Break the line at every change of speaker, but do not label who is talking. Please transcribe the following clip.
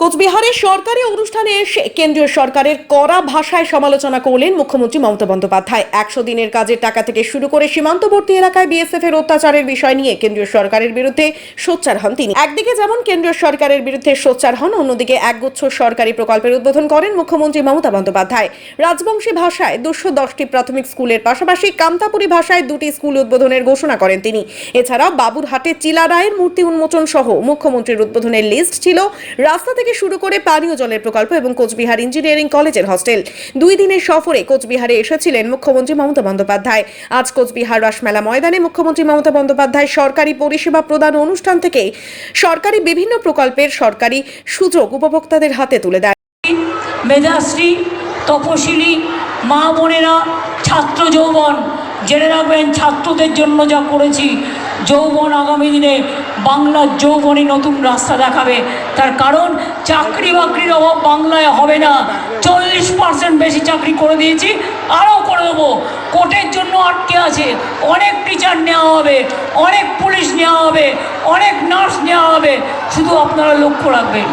কোচবিহারের সরকারি অনুষ্ঠানে এসে কেন্দ্রীয় সরকারের কড়া ভাষায় সমালোচনা করলেন মুখ্যমন্ত্রী মমতা বন্দ্যোপাধ্যায়। একশো দিনের কাজের টাকা থেকে শুরু করে সীমান্তবর্তী এলাকায় বিএসএফ এর অত্যাচারের বিষয় নিয়ে কেন্দ্রীয় সরকারের বিরুদ্ধে সোচ্চার হন তিনি। একদিকে যেমন কেন্দ্রীয় সরকারের বিরুদ্ধে সোচ্চার হন, অন্যদিকে একগুচ্ছ সরকারি প্রকল্পের উদ্বোধন করেন মুখ্যমন্ত্রী মমতা বন্দ্যোপাধ্যায়। রাজবংশী ভাষায় দুশো দশটি প্রাথমিক স্কুলের পাশাপাশি কামতাপুরী ভাষায় দুটি স্কুল উদ্বোধনের ঘোষণা করেন তিনি। এছাড়াও বাবুরহাটে চিলা রায়ের মূর্তি উন্মোচন সহ মুখ্যমন্ত্রীর উদ্বোধনের লিস্ট ছিল। রাস্তা থেকে শুরু করে পানীয় জলের প্রকল্প এবং কোচবিহার ইঞ্জিনিয়ারিং কলেজের হস্টেল। দুই দিনের সফরে কোচবিহারে এসেছিলেন মুখ্যমন্ত্রী মমতা বন্দ্যোপাধ্যায়। আজ কোচবিহার রাসমেলা ময়দানে মুখ্যমন্ত্রী মমতা বন্দ্যোপাধ্যায় সরকারি পরিষেবা প্রদান অনুষ্ঠান থেকে সরকারি বিভিন্ন প্রকল্পের সরকারি সুযোগ উপভোক্তাদের হাতে তুলে দেয়।
মেধাশ্রী, তপশিলি, মা বোনেরা, ছাত্র যৌবন জেনে রাখবেন, ছাত্রদের জন্য যা করেছি, যৌবন আগামী দিনে বাংলার যৌবনে নতুন রাস্তা দেখাবে। তার কারণ, চাকরি বাকরির অভাব বাংলায় হবে না। চল্লিশ পার্সেন্ট বেশি চাকরি করে দিয়েছি, আরও করে দেবো। কোর্টের জন্য আটকে আছে, অনেক টিচার নেওয়া হবে, অনেক পুলিশ নেওয়া হবে, অনেক নার্স নেওয়া হবে। শুধু আপনারা লক্ষ্য রাখবেন।